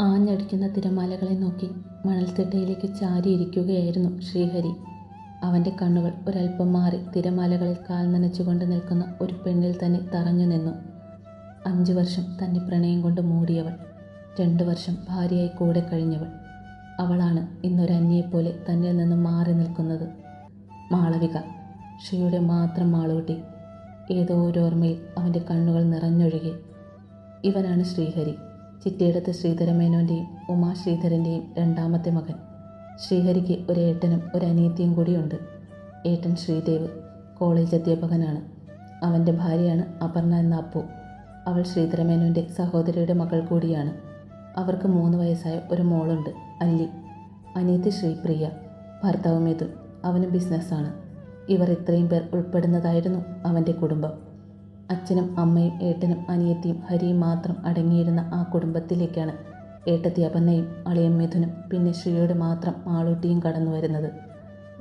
ആഞ്ഞടിക്കുന്ന തിരമാലകളെ നോക്കി മണൽത്തിട്ടയിലേക്ക് ചാരിയിരിക്കുകയായിരുന്നു ശ്രീഹരി. അവന്റെ കണ്ണുകൾ ഒരല്പം മാറി തിരമാലകളിൽ കാൽ നനച്ചുകൊണ്ട് നിൽക്കുന്ന ഒരു പെണ്ണിൽ തന്നെ തറഞ്ഞു നിന്നു. അഞ്ചു വർഷം തന്നെ പ്രണയം കൊണ്ട് മൂടിയവൾ രണ്ടു വർഷം ഭാര്യയായി കൂടെ കഴിഞ്ഞവൾ. അവളാണ് ഇന്നൊരന്യെപ്പോലെ തന്നിൽ നിന്ന് മാറി നിൽക്കുന്നത്. മാളവിക ശ്രീയുടെ മാത്രം മാളൂട്ടി ഏതോ ഒരു ഓർമ്മയിൽ അവന്റെ കണ്ണുകൾ നിറഞ്ഞൊഴുകി. ഇവനാണ് ശ്രീഹരി. ചിറ്റയിടത്ത് ശ്രീധരമേനോന്റെയും ഉമാ ശ്രീധരന്റെയും രണ്ടാമത്തെ മകൻ. ശ്രീഹരിക്ക് ഒരു ഏട്ടനും ഒരു അനിയത്തിയും കൂടിയുണ്ട്. ഏട്ടൻ ശ്രീദേവ് കോളേജ് അധ്യാപകനാണ്. അവന്റെ ഭാര്യയാണ് അപർണ എന്ന അപ്പു. അവൾ ശ്രീധരമേനോന്റെ സഹോദരിയുടെ മകൾ കൂടിയാണ്. അവർക്ക് മൂന്ന് വയസ്സായ ഒരു മോളുണ്ട് അല്ലി. അനിയത്തി ശ്രീപ്രിയ ഭർത്താവ് മിഥുൻ. അവന് ബിസിനസ്സാണ്. ഇവർ ഇത്രയും പേർ ഉൾപ്പെടുന്നതായിരുന്നു അവന്റെ കുടുംബം. അച്ഛനും അമ്മയും ഏട്ടനും അനിയത്തിയും ഹരിയും മാത്രം അടങ്ങിയിരുന്ന ആ കുടുംബത്തിലേക്കാണ് ഏട്ടത്തി അപന്നയും അളിയൻ മിഥുനും പിന്നെ ശ്രീയോട് മാത്രം മാളൂട്ടിയും കടന്നു വരുന്നത്.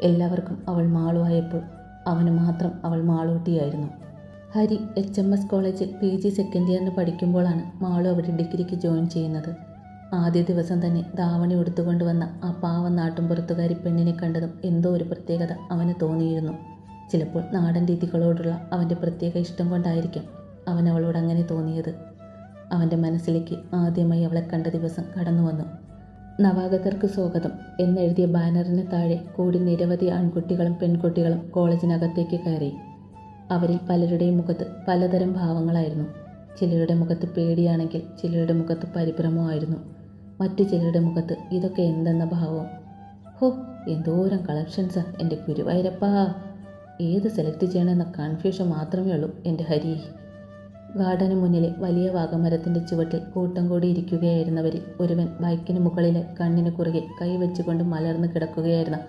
എല്ലാവർക്കും അവൾ മാളുവായപ്പോൾ അവന് മാത്രം അവൾ മാളൂട്ടിയായിരുന്നു. ഹരി എച്ച് എം എസ് കോളേജിൽ പി ജി സെക്കൻഡ് ഇയറിന് പഠിക്കുമ്പോഴാണ് മാളു അവിടെ ഡിഗ്രിക്ക് ജോയിൻ ചെയ്യുന്നത്. ആദ്യ ദിവസം തന്നെ ദാവണി ഉടുത്തുകൊണ്ടുവന്ന ആ പാവം നാട്ടുംപുറത്തുകാരി പെണ്ണിനെ കണ്ടതും എന്തോ ഒരു പ്രത്യേകത അവന് തോന്നിയിരുന്നു. ചിലപ്പോൾ നാടൻ രീതികളോടുള്ള അവന്റെ പ്രത്യേക ഇഷ്ടം കൊണ്ടായിരിക്കും അവൻ അവളോട് അങ്ങനെ തോന്നിയത്. അവന്റെ മനസ്സിലേക്ക് ആദ്യമായി അവളെ കണ്ട ദിവസം കടന്നു വന്നു. നവാഗതർക്ക് സ്വാഗതം എന്നെഴുതിയ ബാനറിന് താഴെ കൂടി നിരവധി ആൺകുട്ടികളും പെൺകുട്ടികളും കോളേജിനകത്തേക്ക് കയറി. അവരിൽ പലരുടെയും മുഖത്ത് പലതരം ഭാവങ്ങളായിരുന്നു. ചിലരുടെ മുഖത്ത് പേടിയാണെങ്കിൽ ചിലരുടെ മുഖത്ത് പരിഭ്രമമായിരുന്നു മറ്റു ചിലരുടെ മുഖത്ത് ഇതൊക്കെ എന്തെന്ന ഭാവം. ഹോ എന്തോരം കളക്ഷൻസാ എന്റെ ഗുരുവായൂരപ്പാ. ഏത് സെലക്ട് ചെയ്യണമെന്ന കൺഫ്യൂഷൻ മാത്രമേ ഉള്ളൂ എന്റെ ഹരി. ഗാർഡന് മുന്നിലെ വലിയ വാഗമരത്തിന്റെ ചുവട്ടിൽ കൂട്ടം കൂടിയിരിക്കുകയായിരുന്നവരിൽ ഒരുവൻ ബൈക്കിന് മുകളിലെ കണ്ണിന് കുറുകെ കൈ വെച്ചുകൊണ്ട് മലർന്നു കിടക്കുകയായിരുന്ന.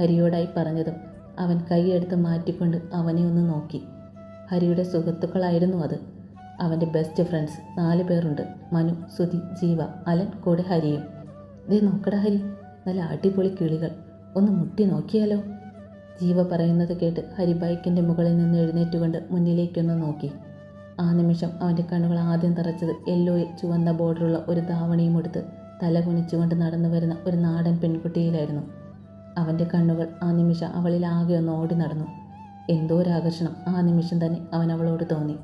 ഹരിയോടായി പറഞ്ഞതും അവൻ കൈയെടുത്ത് മാറ്റിക്കൊണ്ട് അവനെ ഒന്ന് നോക്കി. ഹരിയുടെ സുഹൃത്തുക്കളായിരുന്നു അത്. അവന്റെ ബെസ്റ്റ് ഫ്രണ്ട്സ് നാല് പേരുണ്ട്. മനു സുധി ജീവ അലൻ കൂടെ ഹരിയും. ദേ നോക്കടാ ഹരി. നല്ല അടിപൊളി കിളികൾ. ഒന്ന് മുട്ടി നോക്കിയാലോ? ജീവ പറയുന്നത് കേട്ട് ഹരി ബൈക്കിന്റെ മുകളിൽ നിന്ന് എഴുന്നേറ്റുകൊണ്ട് മുന്നിലേക്കൊന്ന് നോക്കി. ആ നിമിഷം അവന്റെ കണ്ണുകൾ ആദ്യം തറച്ചത് യെല്ലോയിൽ ചുവന്ന ബോർഡറുള്ള ഒരു ധാവണിയും എടുത്ത് തല കുനിച്ചുകൊണ്ട് നടന്നു വരുന്ന ഒരു നാടൻ പെൺകുട്ടിയിലായിരുന്നു. അവന്റെ കണ്ണുകൾ ആ നിമിഷം അവളിൽ ആകെ ഒന്ന് ഓടി നടന്നു. എന്തോ ഒരു ആകർഷണം ആ നിമിഷം തന്നെ അവൻ അവളോട് തോന്നി.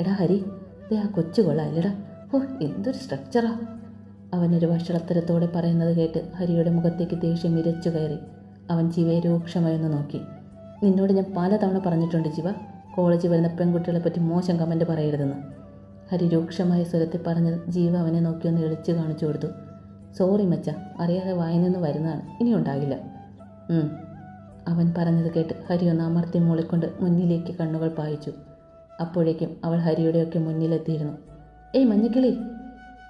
എടാ ഹരി ദേ ആ കൊച്ചു കൊള്ളാല്ലടാ ഓ എന്തൊരു സ്ട്രക്ചറാ അവനൊരു വഷളത്തരത്തോടെ പറയുന്നത് കേട്ട് ഹരിയുടെ മുഖത്തേക്ക് ദേഷ്യം ഇരച്ചു കയറി. അവൻ ജീവയെ രൂക്ഷമായൊന്ന് നോക്കി. നിന്നോട് ഞാൻ പലതവണ പറഞ്ഞിട്ടുണ്ട് ജീവ. കോളേജിൽ വരുന്ന പെൺകുട്ടികളെ പറ്റി മോശം കമന്റ് പറയരുതെന്ന്. ഹരി രൂക്ഷമായ സ്വരത്തിൽ പറഞ്ഞ് ജീവ അവനെ നോക്കി ഒന്ന് എളിച്ചു കാണിച്ചു കൊടുത്തു. സോറി മച്ച അറിയാതെ വായിൽ നിന്ന് വരുന്നതാണ്. ഇനി ഉണ്ടാകില്ല അവൻ പറഞ്ഞത് കേട്ട് ഹരി ഒന്ന് അമർത്തി മൂളിക്കൊണ്ട് മുന്നിലേക്ക് കണ്ണുകൾ പായിച്ചു. അപ്പോഴേക്കും അവൾ ഹരിയുടെയൊക്കെ മുന്നിലെത്തിയിരുന്നു. ഏയ് മഞ്ഞക്കിളി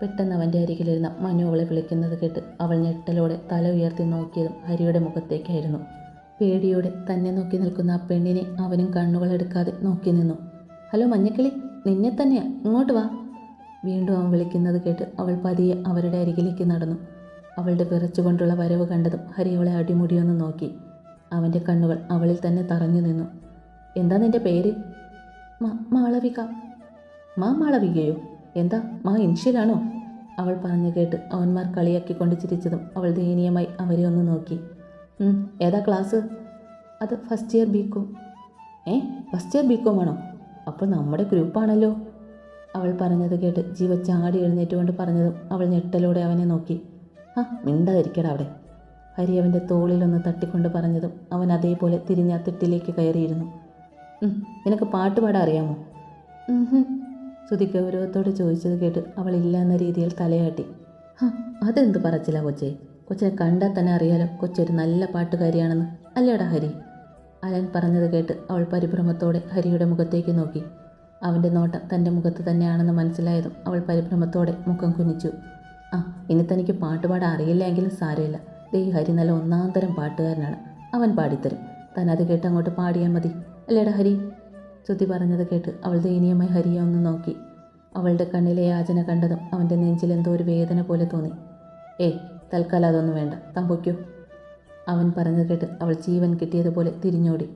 പെട്ടെന്ന് അവന്റെ അരികിലിരുന്ന മനു അവളെ വിളിക്കുന്നത് കേട്ട് അവൾ ഞെട്ടലോടെ തല ഉയർത്തി നോക്കിയതും ഹരിയുടെ മുഖത്തേക്കായിരുന്നു. പേടിയോടെ തന്നെ നോക്കി നിൽക്കുന്ന ആ പെണ്ണിനെ അവനും കണ്ണുകളെടുക്കാതെ നോക്കി നിന്നു. ഹലോ മഞ്ഞക്കിളി നിന്നെ തന്നെയാ. ഇങ്ങോട്ട് വാ. വീണ്ടും അവൻ വിളിക്കുന്നത് കേട്ട് അവൾ പതിയെ അവരുടെ അരികിലേക്ക് നടന്നു. അവളുടെ വിറച്ചുകൊണ്ടുള്ള വരവ് കണ്ടതും ഹരി അവളെ അടിമുടിയൊന്ന് നോക്കി. അവന്റെ കണ്ണുകൾ അവളിൽ തന്നെ തറഞ്ഞു നിന്നു. എന്താ നിന്റെ പേര്? മാളവിക. മാ മാളവികയോ? എന്താ മാ ഇൻഷ്യലാണോ? അവൾ പറഞ്ഞു കേട്ട് അവന്മാർ കളിയാക്കിക്കൊണ്ട് ചിരിച്ചതും അവൾ ദയനീയമായി അവരെ ഒന്ന് നോക്കി. "ഉം, ഏതാ ക്ലാസ്? അത് ഫസ്റ്റ് ഇയർ ബികോം. ഏ ഫസ്റ്റ് ഇയർ ബികോം ആണോ അപ്പോൾ നമ്മുടെ ഗ്രൂപ്പാണല്ലോ. അവൾ പറഞ്ഞത് കേട്ട് ജീവ ചാടി എഴുന്നേറ്റുകൊണ്ട് പറഞ്ഞതും അവൾ ഞെട്ടലോടെ അവനെ നോക്കി. ആ മിണ്ടാതിരിക്കട അവിടെ. ഹരി അവന്റെ തോളിലൊന്ന് തട്ടിക്കൊണ്ട് പറഞ്ഞതും അവൻ അതേപോലെ തിരിഞ്ഞ തിട്ടിലേക്ക് കയറിയിരുന്നു. "ഉം, നിനക്ക് പാട്ട് പാടാൻ അറിയാമോ. ശ്രുതി ഗൗരവത്തോട് ചോദിച്ചത് കേട്ട് അവൾ ഇല്ല എന്ന രീതിയിൽ തലയാട്ടി. ഹാ അതെന്ത് പറച്ചില്ല കൊച്ചെ? കൊച്ചെ കണ്ടാൽ തന്നെ അറിയാലോ കൊച്ചൊരു നല്ല പാട്ടുകാരിയാണെന്ന്. അല്ലേടാ ഹരി? അലൻ പറഞ്ഞത് കേട്ട് അവൾ പരിഭ്രമത്തോടെ ഹരിയുടെ മുഖത്തേക്ക് നോക്കി. അവന്റെ നോട്ടം തന്റെ മുഖത്ത് തന്നെയാണെന്ന് മനസ്സിലായതും അവൾ പരിഭ്രമത്തോടെ മുഖം കുനിച്ചു. ആ ഇനി തനിക്ക് പാട്ട് പാടാൻ അറിയില്ല എങ്കിലും സാരമില്ല. ദേ ഹരി നല്ല ഒന്നാം തരം പാട്ടുകാരനാണ്. അവൻ പാടിത്തരും. താൻ അത് കേട്ട് അങ്ങോട്ട് പാടിയാൽ മതി. അല്ലേടാ ഹരി? ശ്രുതി പറഞ്ഞത് കേട്ട് അവൾ ദയനീയമായി ഹരിയ ഒന്ന് നോക്കി. അവളുടെ കണ്ണിലെ യാചന കണ്ടതും അവന്റെ നെഞ്ചിൽ എന്തോ ഒരു വേദന പോലെ തോന്നി. ഏ തൽക്കാലം അതൊന്നും വേണ്ട. താൻ അവൻ പറഞ്ഞത് കേട്ട് അവൾ ജീവൻ കിട്ടിയതുപോലെ തിരിഞ്ഞോടി.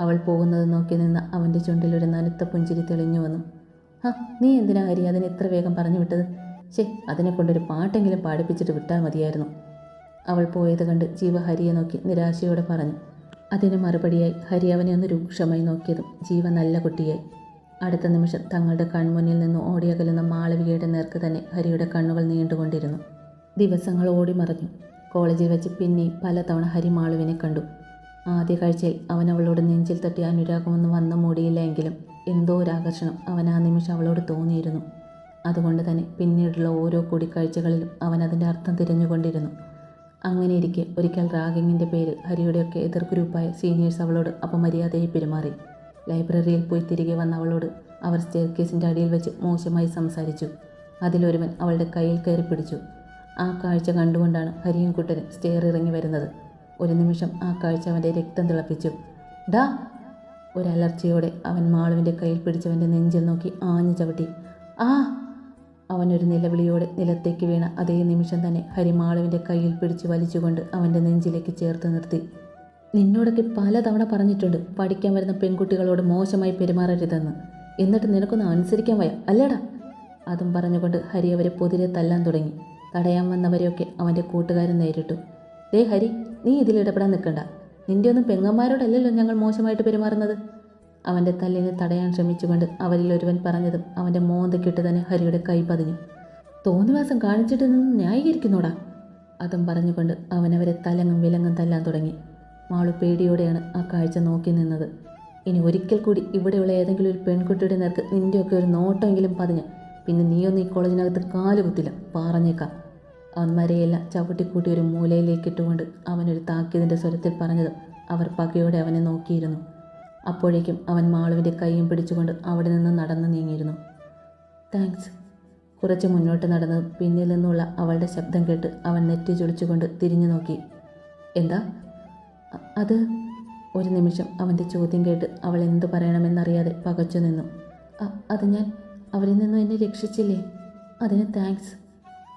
അവൾ പോകുന്നത് നോക്കി നിന്ന അവന്റെ ചുണ്ടിൽ ഒരു നനുത്ത പുഞ്ചിരി തെളിഞ്ഞു വന്നു. ഹാ നീ എന്തിനാ ഹരി അതിനെ ഇത്ര വേഗം പറഞ്ഞു വിട്ടത്? ശേ അതിനെ കൊണ്ടൊരു പാട്ടെങ്കിലും പാടിപ്പിച്ചിട്ട് വിട്ടാൽ മതിയായിരുന്നു. അവൾ പോയത് കണ്ട് ജീവ ഹരിയെ നോക്കി നിരാശയോടെ പറഞ്ഞു. അതിന് മറുപടിയായി ഹരി അവനെ ഒന്ന് രൂക്ഷമായി നോക്കിയതും ജീവ നല്ല കുട്ടിയായി. അടുത്ത നിമിഷം തങ്ങളുടെ കൺമുന്നിൽ നിന്ന് ഓടിയകലുന്ന മാളവികയുടെ നേർക്ക് തന്നെ ഹരിയുടെ കണ്ണുകൾ നീണ്ടുകൊണ്ടിരുന്നു. ദിവസങ്ങൾ ഓടി മറഞ്ഞു. കോളേജിൽ വെച്ച് പിന്നെ പലതവണ ഹരി മാളുവിനെ കണ്ടു. ആദ്യ കാഴ്ചയിൽ അവൻ അവളോട് നെഞ്ചിൽ തട്ടി അനുരാഗമൊന്നും വന്ന മൂടിയില്ല എങ്കിലും എന്തോ ഒരു ആകർഷണം അവൻ ആ നിമിഷം അവളോട് തോന്നിയിരുന്നു. അതുകൊണ്ട് തന്നെ പിന്നീടുള്ള ഓരോ കൂടിക്കാഴ്ചകളിലും അവൻ അതിന്റെ അർത്ഥം തിരഞ്ഞുകൊണ്ടിരുന്നു. അങ്ങനെ ഇരിക്കെ ഒരിക്കൽ റാഗിങ്ങിന്റെ പേരിൽ ഹരിയുടെയൊക്കെ എതിർ ഗ്രൂപ്പായ സീനിയേഴ്സ് അവളോട് അപമര്യാദയായി പെരുമാറി. ലൈബ്രറിയിൽ പോയി തിരികെ വന്ന അവളോട് അവർ സ്റ്റെയർക്കേസിന്റെ അടിയിൽ വെച്ച് മോശമായി സംസാരിച്ചു. അതിലൊരുവൻ അവളുടെ കയ്യിൽ കയറി പിടിച്ചു. ആ കാഴ്ച കണ്ടുകൊണ്ടാണ് ഹരിയും കുട്ടനും സ്റ്റെയർ ഇറങ്ങി വരുന്നത്. ഒരു നിമിഷം ആ കാഴ്ച അവന്റെ രക്തം തിളപ്പിച്ചു. ഡാ! ഒരലർച്ചയോടെ അവൻ മാളുവിന്റെ കയ്യിൽ പിടിച്ചവന്റെ നെഞ്ചിൽ നോക്കി ആഞ്ഞു ചവിട്ടി. ആ! അവനൊരു നിലവിളിയോടെ നിലത്തേക്ക് വീണ അതേ നിമിഷം തന്നെ ഹരിമാളുവിന്റെ കയ്യിൽ പിടിച്ച് വലിച്ചുകൊണ്ട് അവന്റെ നെഞ്ചിലേക്ക് ചേർത്ത് നിർത്തി. നിന്നോടൊക്കെ പലതവണ പറഞ്ഞിട്ടുണ്ട് പഠിക്കാൻ വരുന്ന പെൺകുട്ടികളോട് മോശമായി പെരുമാറരുതെന്ന്. എന്നിട്ട് നിനക്കൊന്ന് അനുസരിക്കാൻ വയ്യ അല്ലേടാ? അതും പറഞ്ഞുകൊണ്ട് ഹരി അവരെ പൊതിരെ തല്ലാൻ തുടങ്ങി. തടയാൻ വന്നവരെയൊക്കെ അവന്റെ കൂട്ടുകാരൻ നേരിട്ടു. ദേ ഹരി നീ ഇതിൽ ഇടപെടാൻ നിൽക്കണ്ട. നിന്റെ ഒന്നും പെങ്ങന്മാരോടല്ലല്ലോ ഞങ്ങൾ മോശമായിട്ട് പെരുമാറുന്നത്. അവന്റെ തല്ലിനെ തടയാൻ ശ്രമിച്ചുകൊണ്ട് അവരിൽ ഒരുവൻ പറഞ്ഞതും അവന്റെ മോന്തക്കിട്ട് തന്നെ ഹരിയുടെ കൈ പതിഞ്ഞു. തോന്നിവാസം കാണിച്ചിട്ട് നിന്ന് ന്യായീകരിക്കുന്നോടാ? അതും പറഞ്ഞുകൊണ്ട് അവനവരെ തലങ്ങും വിലങ്ങും തല്ലാൻ തുടങ്ങി. മാളു പേടിയോടെയാണ് ആ കാഴ്ച നോക്കി നിന്നത്. ഇനി ഒരിക്കൽ കൂടി ഇവിടെയുള്ള ഏതെങ്കിലും ഒരു പെൺകുട്ടിയുടെ നേർക്ക് നിന്റെയൊക്കെ ഒരു നോട്ടമെങ്കിലും പതിഞ്ഞ് പിന്നെ നീയൊന്നും ഈ കോളേജിനകത്ത് കാലുകുത്തില്ല പറഞ്ഞേക്കാം. അവന്മാരെയെല്ലാം ചവിട്ടിക്കൂട്ടി ഒരു മൂലയിലേക്ക് ഇട്ടുകൊണ്ട് അവനൊരു താക്കീതിന്റെ സ്വരത്തിൽ പറഞ്ഞതും അവർ പകയോടെ അവനെ നോക്കിയിരുന്നു. അപ്പോഴേക്കും അവൻ മാളുവിന്റെ കൈയും പിടിച്ചുകൊണ്ട് അവിടെ നിന്ന് നടന്നു നീങ്ങിയിരുന്നു. താങ്ക്സ്. കുറച്ച് മുന്നോട്ട് നടന്ന് പിന്നിൽ നിന്നുള്ള അവളുടെ ശബ്ദം കേട്ട് അവൻ നെറ്റി ചൊളിച്ചുകൊണ്ട് തിരിഞ്ഞു നോക്കി. എന്താ? അത് ഒരു നിമിഷം അവന്റെ ചോദ്യം കേട്ട് അവൾ എന്തു പറയണമെന്നറിയാതെ പകച്ചു നിന്നു. അത് ഞാൻ അവരിൽ നിന്നും എന്നെ രക്ഷിച്ചില്ലേ? അതിന് താങ്ക്സ്.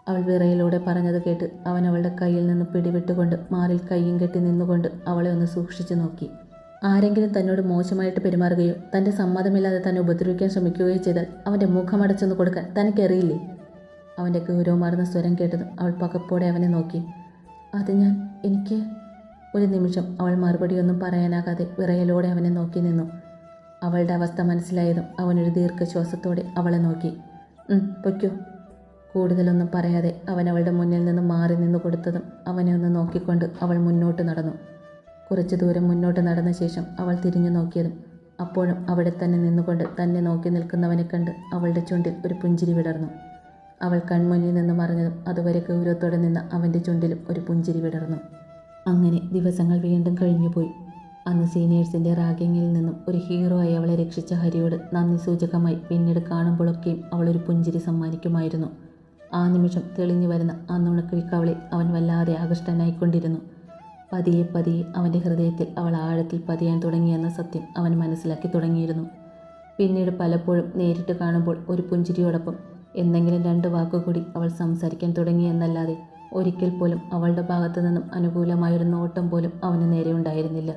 അവൾ വിറയിലൂടെ പറഞ്ഞത് കേട്ട് അവൻ അവളുടെ കയ്യിൽ നിന്ന് പിടിവിട്ടുകൊണ്ട് മാറിൽ കൈയും കെട്ടി നിന്നുകൊണ്ട് അവളെ ഒന്ന് സൂക്ഷിച്ചു നോക്കി. ആരെങ്കിലും തന്നോട് മോശമായിട്ട് പെരുമാറുകയോ തന്റെ സമ്മതമില്ലാതെ തന്നെ ഉപദ്രവിക്കാൻ ശ്രമിക്കുകയോ ചെയ്താൽ അവന്റെ മുഖമടച്ചൊന്ന് കൊടുക്കാൻ തനിക്കറിയില്ലേ? അവന്റെ ഗൗരവമാർന്ന സ്വരം കേട്ടതും അവൾ പകപ്പോടെ അവനെ നോക്കി. അത് ഞാൻ എനിക്ക് ഒരു നിമിഷം അവൾ മറുപടിയൊന്നും പറയാനാകാതെ വിറയലോടെ അവനെ നോക്കി നിന്നു. അവളുടെ അവസ്ഥ മനസ്സിലായതും അവനൊരു ദീർഘശ്വാസത്തോടെ അവളെ നോക്കി. "ഉം, പൊയ്ക്കോ. കൂടുതലൊന്നും പറയാതെ അവൻ അവളുടെ മുന്നിൽ നിന്ന് മാറി നിന്ന് കൊടുത്തതും അവനെ ഒന്ന് നോക്കിക്കൊണ്ട് അവൾ മുന്നോട്ട് നടന്നു. കുറച്ചു ദൂരം മുന്നോട്ട് നടന്ന ശേഷം അവൾ തിരിഞ്ഞു നോക്കിയതും അപ്പോഴും അവിടെ തന്നെ നിന്നുകൊണ്ട് തന്നെ നോക്കി നിൽക്കുന്നവനെ കണ്ട് അവളുടെ ചുണ്ടിൽ ഒരു പുഞ്ചിരി വിടർന്നു. അവൾ കൺമുന്നിൽ നിന്ന് മറിഞ്ഞതും അതുവരെ ഗൗരവത്തോടെ നിന്ന അവന്റെ ചുണ്ടിലും ഒരു പുഞ്ചിരി വിടർന്നു. അങ്ങനെ ദിവസങ്ങൾ വീണ്ടും കഴിഞ്ഞുപോയി. അന്ന് സീനിയേഴ്സിന്റെ റാഗിങ്ങിൽ നിന്നും ഒരു ഹീറോ ആയി അവളെ രക്ഷിച്ച ഹരിയോട് നന്ദി സൂചകമായി പിന്നീട് കാണുമ്പോഴൊക്കെയും അവളൊരു പുഞ്ചിരി സമ്മാനിക്കുമായിരുന്നു. ആ നിമിഷം തെളിഞ്ഞു വരുന്ന ആ നുണക്കിഴിക്കവളെ അവൻ വല്ലാതെ ആകൃഷ്ടനായിക്കൊണ്ടിരുന്നു. പതിയെ പതിയെ അവന്റെ ഹൃദയത്തിൽ അവൾ ആഴത്തിൽ പതിയാൻ തുടങ്ങിയെന്ന സത്യം അവൻ മനസ്സിലാക്കി തുടങ്ങിയിരുന്നു. പിന്നീട് പലപ്പോഴും നേരിട്ട് കാണുമ്പോൾ ഒരു പുഞ്ചിരിയോടൊപ്പം എന്തെങ്കിലും രണ്ട് വാക്കുകൂടി അവൾ സംസാരിക്കാൻ തുടങ്ങിയെന്നല്ലാതെ ഒരിക്കൽ പോലും അവളുടെ ഭാഗത്തു നിന്നും അനുകൂലമായൊരു നോട്ടം പോലും അവന് നേരെ ഉണ്ടായിരുന്നില്ല.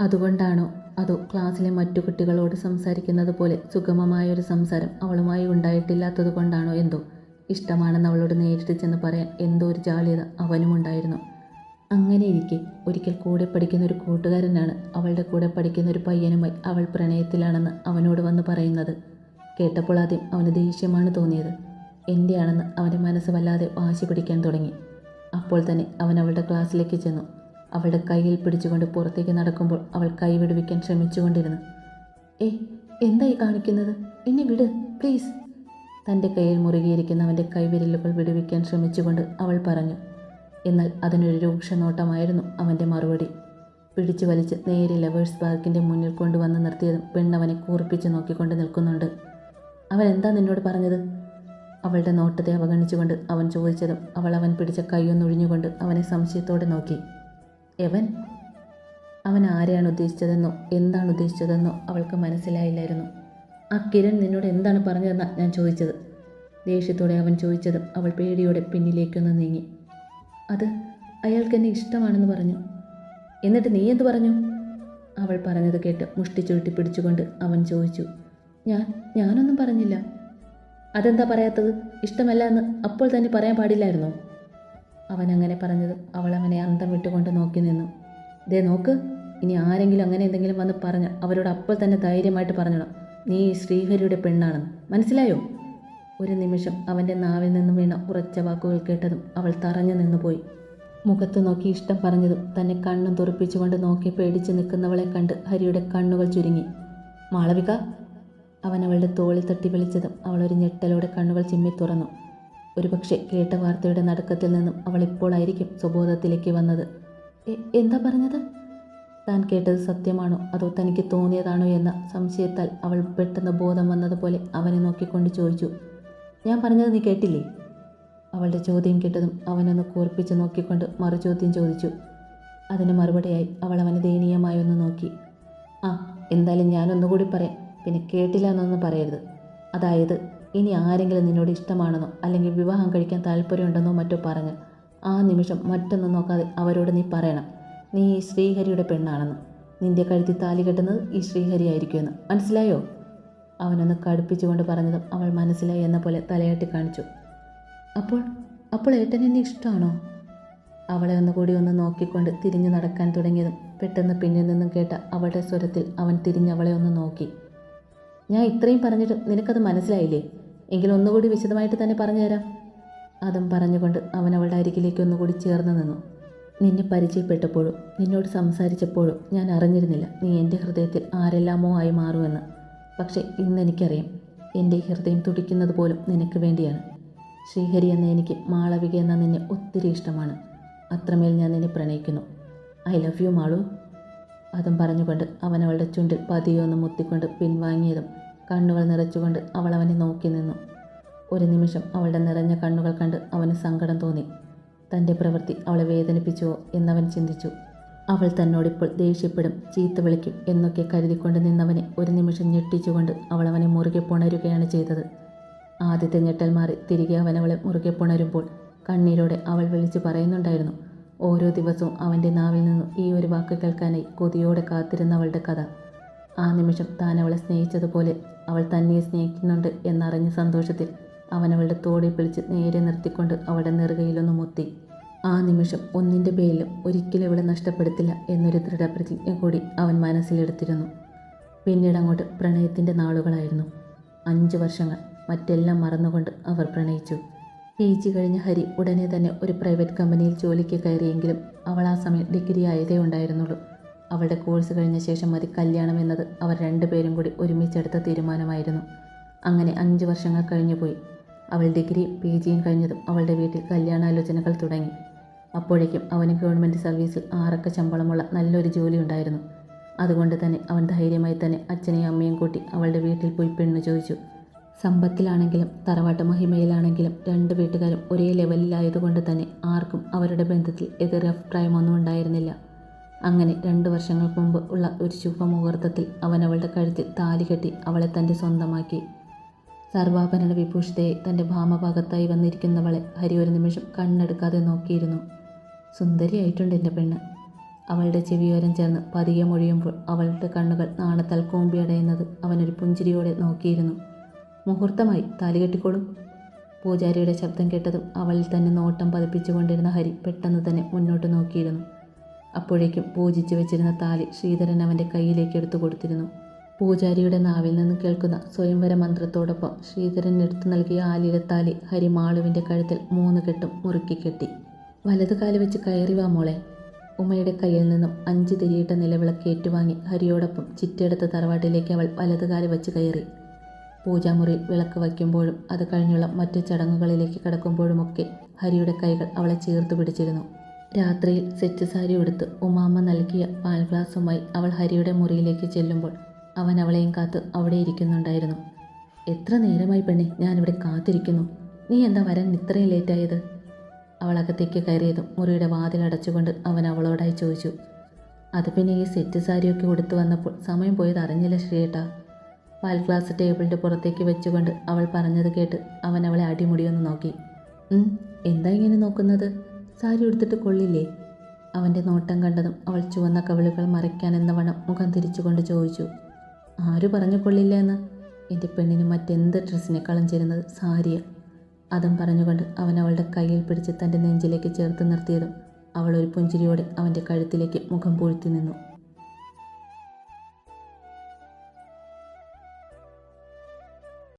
അതുകൊണ്ടാണോ അതോ ക്ലാസ്സിലെ മറ്റു കുട്ടികളോട് സംസാരിക്കുന്നത് പോലെ സുഗമമായൊരു സംസാരം അവളുമായി ഉണ്ടായിട്ടില്ലാത്തത് കൊണ്ടാണോ എന്തോ? ഇഷ്ടമാണെന്ന് അവളോട് നേരിട്ട് ചെന്ന് പറയാൻ എന്തോ ഒരു ജാള്യത അവനും ഉണ്ടായിരുന്നു അങ്ങനെ ഇരിക്കെ ഒരിക്കൽ കൂടെ പഠിക്കുന്ന ഒരു കൂട്ടുകാരനാണ് അവളുടെ കൂടെ പഠിക്കുന്ന ഒരു പയ്യനുമായി അവൾ പ്രണയത്തിലാണെന്ന് അവനോട് വന്ന് പറയുന്നത്. കേട്ടപ്പോൾ ആദ്യം അവന് ദേഷ്യമാണ് തോന്നിയത്. എന്റെയാണെന്ന് അവന്റെ മനസ്സ് വല്ലാതെ വാശി പിടിക്കാൻ തുടങ്ങി. അപ്പോൾ തന്നെ അവൻ അവളുടെ ക്ലാസ്സിലേക്ക് ചെന്നു. അവളുടെ കയ്യിൽ പിടിച്ചുകൊണ്ട് പുറത്തേക്ക് നടക്കുമ്പോൾ അവൾ കൈ വിടുവിക്കാൻ ശ്രമിച്ചുകൊണ്ടിരുന്നു. ഏ എന്തായി കാണിക്കുന്നത്? എന്നെ വിട് പ്ലീസ്. തന്റെ കയ്യിൽ മുറുകിയിരിക്കുന്ന അവന്റെ കൈവിരലുകൾ വിടുവിക്കാൻ ശ്രമിച്ചുകൊണ്ട് അവൾ പറഞ്ഞു. എന്നാൽ അതിനൊരു രൂക്ഷ നോട്ടമായിരുന്നു അവന്റെ മറുപടി. പിടിച്ചു വലിച്ച് നേരെ ലവേഴ്സ് പാർക്കിന്റെ മുന്നിൽ കൊണ്ടുവന്ന് നിർത്തിയതും പെണ്ണവനെ കൂർപ്പിച്ച് നോക്കിക്കൊണ്ട് നിൽക്കുന്നുണ്ട്. അവൻ എന്താ നിന്നോട് പറഞ്ഞത്? അവളുടെ നോട്ടത്തെ അവഗണിച്ചുകൊണ്ട് അവൻ ചോദിച്ചതും അവൾ അവൻ പിടിച്ച കൈയൊന്നൊഴിഞ്ഞുകൊണ്ട് അവനെ സംശയത്തോടെ നോക്കി. എവൻ? അവൻ ആരെയാണ് ഉദ്ദേശിച്ചതെന്നോ എന്താണ് ഉദ്ദേശിച്ചതെന്നോ അവൾക്ക് മനസ്സിലായില്ലായിരുന്നു. ആ കിരൺ നിന്നോട് എന്താണ് പറഞ്ഞതെന്നാണ് ഞാൻ ചോദിച്ചത്? ദേഷ്യത്തോടെ അവൻ ചോദിച്ചതും അവൾ പേടിയോടെ പിന്നിലേക്കൊന്ന് നീങ്ങി. അത് അയാൾക്ക് എന്നെ ഇഷ്ടമാണെന്ന് പറഞ്ഞു. എന്നിട്ട് നീ എന്ത് പറഞ്ഞു? അവൾ പറഞ്ഞത് കേട്ട് മുഷ്ടി ചുരുട്ടി പിടിച്ചുകൊണ്ട് അവൻ ചോദിച്ചു ഞാൻ ഞാനൊന്നും പറഞ്ഞില്ല. അതെന്താ പറയാത്തത്? ഇഷ്ടമല്ല എന്ന് അപ്പോൾ തന്നെ പറയാൻ പാടില്ലായിരുന്നോ? അവൻ അങ്ങനെ പറഞ്ഞത് അവൾ അവനെ അന്തം വിട്ടുകൊണ്ട് നോക്കി നിന്നു. ദേ നോക്ക് ഇനി ആരെങ്കിലും അങ്ങനെ എന്തെങ്കിലും വന്ന് പറഞ്ഞ അവരോട് അപ്പോൾ തന്നെ ധൈര്യമായിട്ട് പറഞ്ഞണം നീ ശ്രീഹരിയുടെ പെണ്ണാണെന്ന്. മനസ്സിലായോ? ഒരു നിമിഷം അവന്റെ നാവിൽ നിന്നും വീണ ഉറച്ച വാക്കുകൾ കേട്ടതും അവൾ തറഞ്ഞു നിന്നുപോയി. മുഖത്ത് നോക്കി ഇഷ്ടം പറഞ്ഞതും തന്നെ കണ്ണും തുറപ്പിച്ചുകൊണ്ട് നോക്കി പേടിച്ച് നിൽക്കുന്നവളെ കണ്ട് ഹരിയുടെ കണ്ണുകൾ ചുരുങ്ങി. മാളവിക അവൻ അവളുടെ തോളിൽ തട്ടി വിളിച്ചതും അവൾ ഒരു ഞെട്ടലോടെ കണ്ണുകൾ ചിമ്മി തുറന്നു. ഒരുപക്ഷെ കേട്ട വാർത്തയുടെ നടുക്കത്തിൽ നിന്നും അവൾ ഇപ്പോഴായിരിക്കും സ്വബോധത്തിലേക്ക് വന്നത്. എന്താ പറഞ്ഞത്? താൻ കേട്ടത് സത്യമാണോ? അതോ തനിക്ക് തോന്നിയതാണോ? എന്ന സംശയത്താൽ അവൾ പെട്ടെന്ന് ബോധം വന്നതുപോലെ അവനെ നോക്കിക്കൊണ്ട് ചോദിച്ചു. ഞാൻ പറഞ്ഞത് നീ കേട്ടില്ലേ? അവളുടെ ചോദ്യം കേട്ടതും അവനൊന്ന് കൂർപ്പിച്ച് നോക്കിക്കൊണ്ട് മറു ചോദ്യം ചോദിച്ചു. അതിന് മറുപടിയായി അവൾ അവനെ ദയനീയമായി ഒന്ന് നോക്കി. ആ എന്തായാലും ഞാനൊന്നുകൂടി പറയാം. പിന്നെ കേട്ടില്ല എന്നൊന്നും പറയരുത്. അതായത് ഇനി ആരെങ്കിലും നിന്നോട് ഇഷ്ടമാണെന്നോ അല്ലെങ്കിൽ വിവാഹം കഴിക്കാൻ താല്പര്യമുണ്ടെന്നോ മറ്റോ പറഞ്ഞ് ആ നിമിഷം മറ്റൊന്നും നോക്കാതെ അവരോട് നീ പറയണം. നീ ഈ ശ്രീഹരിയുടെ പെണ്ണാണെന്ന്. നിന്റെ കഴുത്തിൽ താലി കെട്ടുന്നത് ഈ ശ്രീഹരി ആയിരിക്കുമെന്ന് മനസ്സിലായോ? അവനൊന്ന് കടുപ്പിച്ചുകൊണ്ട് പറഞ്ഞതും അവൾ മനസ്സിലായി എന്ന പോലെ തലയാട്ടി കാണിച്ചു. അപ്പോൾ അപ്പോൾ ഏട്ടൻ എന്നെ ഇഷ്ടമാണോ? അവളെ ഒന്നുകൂടി ഒന്ന് നോക്കിക്കൊണ്ട് തിരിഞ്ഞു നടക്കാൻ തുടങ്ങിയതും പെട്ടെന്ന് പിന്നിൽ നിന്നും കേട്ട അവളുടെ സ്വരത്തിൽ അവൻ തിരിഞ്ഞ് അവളെ ഒന്ന് നോക്കി. ഞാൻ ഇത്രയും പറഞ്ഞിട്ട് നിനക്കത് മനസ്സിലായില്ലേ? എങ്കിൽ ഒന്നുകൂടി വിശദമായിട്ട് തന്നെ പറഞ്ഞുതരാം. അതും പറഞ്ഞുകൊണ്ട് അവൻ അവളുടെ അരികിലേക്ക് ഒന്നുകൂടി ചേർന്ന് നിന്നു. നിന്നെ പരിചയപ്പെട്ടപ്പോഴും നിന്നോട് സംസാരിച്ചപ്പോഴും ഞാൻ അറിഞ്ഞിരുന്നില്ല നീ എന്റെ ഹൃദയത്തിൽ ആരെല്ലാമോ ആയി മാറുമെന്ന്. പക്ഷേ ഇന്ന് എനിക്കറിയാം എന്റെ ഹൃദയം തുടിക്കുന്നത് പോലും നിനക്ക് വേണ്ടിയാണ്. ശ്രീഹരി എന്ന എനിക്ക് മാളവിക എന്ന നിന്നെ ഒത്തിരി ഇഷ്ടമാണ്. അത്രമേൽ ഞാൻ നിന്നെ പ്രണയിക്കുന്നു. I love you Malu. അതും പറഞ്ഞുകൊണ്ട് അവൻ അവളുടെ ചുണ്ടിൽ പതിയൊന്ന് മുത്തിക്കൊണ്ട് പിൻവാങ്ങിയതും കണ്ണുകൾ നിറച്ചുകൊണ്ട് അവൾ അവനെ നോക്കി നിന്നു. ഒരു നിമിഷം അവളുടെ നിറഞ്ഞ കണ്ണുകൾ കണ്ട് അവന് സങ്കടം തോന്നി. തന്റെ പ്രവൃത്തി അവളെ വേദനിപ്പിച്ചുവോ എന്നവൻ ചിന്തിച്ചു. അവൾ തന്നോടിപ്പോൾ ദേഷ്യപ്പെടും ചീത്ത വിളിക്കും എന്നൊക്കെ കരുതിക്കൊണ്ട് നിന്നവനെ ഒരു നിമിഷം ഞെട്ടിച്ചുകൊണ്ട് അവൾ അവനെ മുറുകെ പുണരുകയാണ് ചെയ്തത്. ആദ്യത്തെ ഞെട്ടൽ മാറി തിരികെ അവൻ അവളെ മുറുകെ പുണരുമ്പോൾ കണ്ണീരോടെ അവൾ വിളിച്ചു പറയുന്നുണ്ടായിരുന്നു ഓരോ ദിവസവും അവന്റെ നാവിൽ നിന്നും ഈ ഒരു വാക്ക് കേൾക്കാനായി കൊതിയോടെ കാത്തിരുന്ന അവളുടെ കഥ. ആ നിമിഷം താൻ അവളെ സ്നേഹിച്ചതുപോലെ അവൾ തന്നെ സ്നേഹിക്കുന്നുണ്ട് എന്നറിഞ്ഞ സന്തോഷത്തിൽ അവൻ അവളുടെ തോടി പിടിച്ച് നേരെ നിർത്തിക്കൊണ്ട് അവളുടെ നെറുകയിലൊന്ന് മുത്തി. ആ നിമിഷം ഒന്നിന്റെ പേരിലും ഒരിക്കലും ഇവിടെ നഷ്ടപ്പെടുത്തില്ല എന്നൊരു ദൃഢപ്രതിജ്ഞ കൂടി അവൻ മനസ്സിലെടുത്തിരുന്നു. പിന്നീട് അങ്ങോട്ട് പ്രണയത്തിന്റെ നാളുകളായിരുന്നു. അഞ്ച് വർഷങ്ങൾ മറ്റെല്ലാം മറന്നുകൊണ്ട് അവർ പ്രണയിച്ചു. പി ജി കഴിഞ്ഞ ഹരി ഉടനെ തന്നെ ഒരു പ്രൈവറ്റ് കമ്പനിയിൽ ജോലിക്ക് കയറിയെങ്കിലും അവൾ ആ സമയം ഡിഗ്രി ആയതേ ഉണ്ടായിരുന്നുള്ളൂ. അവളുടെ കോഴ്സ് കഴിഞ്ഞ ശേഷം മതി കല്യാണം എന്നത് അവർ രണ്ടുപേരും കൂടി ഒരുമിച്ചെടുത്ത തീരുമാനമായിരുന്നു. അങ്ങനെ അഞ്ച് വർഷങ്ങൾ കഴിഞ്ഞുപോയി. അവൾ ഡിഗ്രി പി ജിയും കഴിഞ്ഞതും അവളുടെ വീട്ടിൽ കല്യാണാലോചനകൾ തുടങ്ങി. അപ്പോഴേക്കും അവന് ഗവൺമെന്റ് സർവീസിൽ ആറക്ക ശമ്പളമുള്ള നല്ലൊരു ജോലി ഉണ്ടായിരുന്നു. അതുകൊണ്ട് തന്നെ അവൻ ധൈര്യമായി തന്നെ അച്ഛനെയും അമ്മയും കൂട്ടി അവളുടെ വീട്ടിൽ പോയി പെണ്ണു ചോദിച്ചു. സമ്പത്തിലാണെങ്കിലും തറവാട്ട് മഹിമയിലാണെങ്കിലും രണ്ട് വീട്ടുകാരും ഒരേ ലെവലിലായതുകൊണ്ട് തന്നെ ആർക്കും അവരുടെ ബന്ധത്തിൽ എതിരഭിപ്രായമൊന്നും ഉണ്ടായിരുന്നില്ല. അങ്ങനെ രണ്ട് വർഷങ്ങൾക്ക് മുമ്പ് ഉള്ള ഒരു ശുഭമുഹൂർത്തത്തിൽ അവൻ അവളുടെ കഴുത്തിൽ താലി കെട്ടി അവളെ തന്റെ സ്വന്തമാക്കി. സർവാഭരണ വിഭൂഷിതയെ തന്റെ ഭാമഭാഗത്തായി വന്നിരിക്കുന്നവളെ ഹരി ഒരു നിമിഷം കണ്ണെടുക്കാതെ നോക്കിയിരുന്നു. സുന്ദരിയായിട്ടുണ്ട് എന്റെ പെണ്ണ്. അവളുടെ ചെവിയോരം ചേർന്ന് പതിയെ മൊഴിയുമ്പോൾ അവളുടെ കണ്ണുകൾ നാണത്താൽ കൂമ്പിയടയുന്നത് അവനൊരു പുഞ്ചിരിയോടെ നോക്കിയിരുന്നു. മുഹൂർത്തമായി താലി കെട്ടിക്കോളും. പൂജാരിയുടെ ശബ്ദം കേട്ടതും അവളിൽ തന്നെ നോട്ടം പതിപ്പിച്ചുകൊണ്ടിരുന്ന ഹരി പെട്ടെന്ന് തന്നെ മുന്നോട്ട് നോക്കിയിരുന്നു. അപ്പോഴേക്കും പൂജിച്ചു വെച്ചിരുന്ന താലി ശ്രീധരൻ അവന്റെ കയ്യിലേക്ക് എടുത്തു കൊടുത്തിരുന്നു. പൂജാരിയുടെ നാവിൽ നിന്ന് കേൾക്കുന്ന സ്വയംവര മന്ത്രത്തോടൊപ്പം ശ്രീധരൻ എടുത്തു നൽകിയ ആലിലെ താലി ഹരി മാളുവിന്റെ കഴുത്തിൽ മൂന്ന് കെട്ടും മുറുക്കി കെട്ടി. വലത് കാൽ വെച്ച് കയറി വാ മോളെ. ഉമ്മയുടെ കയ്യിൽ നിന്നും അഞ്ച് തിരിയിട്ട നിലവിളക്ക് ഏറ്റുവാങ്ങി ഹരിയോടൊപ്പം ചിറ്റെടുത്ത തറവാട്ടിലേക്ക് അവൾ വലത് കാൽ വെച്ച് കയറി. പൂജാമുറി വിളക്ക് വയ്ക്കുമ്പോഴും അത് കഴിഞ്ഞുള്ള മറ്റു ചടങ്ങുകളിലേക്ക് കടക്കുമ്പോഴുമൊക്കെ ഹരിയുടെ കൈകൾ അവളെ ചേർത്ത് പിടിച്ചിരുന്നു. രാത്രിയിൽ സെറ്റ് സാരി ഉടുത്ത് ഉമാമ്മ നൽകിയ പാൽ ഗ്ലാസുമായി അവൾ ഹരിയുടെ മുറിയിലേക്ക് ചെല്ലുമ്പോൾ അവൻ അവളെയും കാത്ത് അവിടെ ഇരിക്കുന്നുണ്ടായിരുന്നു. എത്ര നേരമായി പെണ്ണെ ഞാനിവിടെ കാത്തിരിക്കുന്നു. നീ എന്താ വരാൻ ഇത്രയും ലേറ്റായത്? അവൾ അകത്തേക്ക് കയറിയതും മുറിയുടെ വാതിലടച്ചുകൊണ്ട് അവൻ അവളോടായി ചോദിച്ചു അത് പിന്നെ ഈ സെറ്റ് സാരിയൊക്കെ ഉടുത്തു വന്നപ്പോൾ സമയം പോയത് അറിഞ്ഞില്ല ശ്രീയേട്ടാ. പാൽ ഗ്ലാസ് ടേബിളിന്റെ പുറത്തേക്ക് വെച്ചുകൊണ്ട് അവൾ പറഞ്ഞത് കേട്ട് അവൻ അവളെ അടിമുടിയൊന്ന് നോക്കി. എന്താ ഇങ്ങനെ നോക്കുന്നത്? സാരി ഉടുത്തിട്ട് കൊള്ളില്ലേ അവന്റെ നോട്ടം കണ്ടതും അവൾ ചുവന്ന കവിളുകൾ മറയ്ക്കാൻ എന്ന വണ്ണം മുഖം തിരിച്ചുകൊണ്ട് ചോദിച്ചു ആര് പറഞ്ഞു കൊള്ളില്ല എന്ന്? എന്റെ പെണ്ണിന് മറ്റെന്ത് ഡ്രസ്സിനെ ചേരുന്നത് സാരിയ? അതും പറഞ്ഞുകൊണ്ട് അവൻ അവളുടെ കയ്യിൽ പിടിച്ച് തന്റെ നെഞ്ചിലേക്ക് ചേർത്ത് നിർത്തിയതും അവൾ ഒരു പുഞ്ചിരിയോടെ അവന്റെ കഴുത്തിലേക്ക് മുഖം പൂഴ്ത്തി നിന്നു.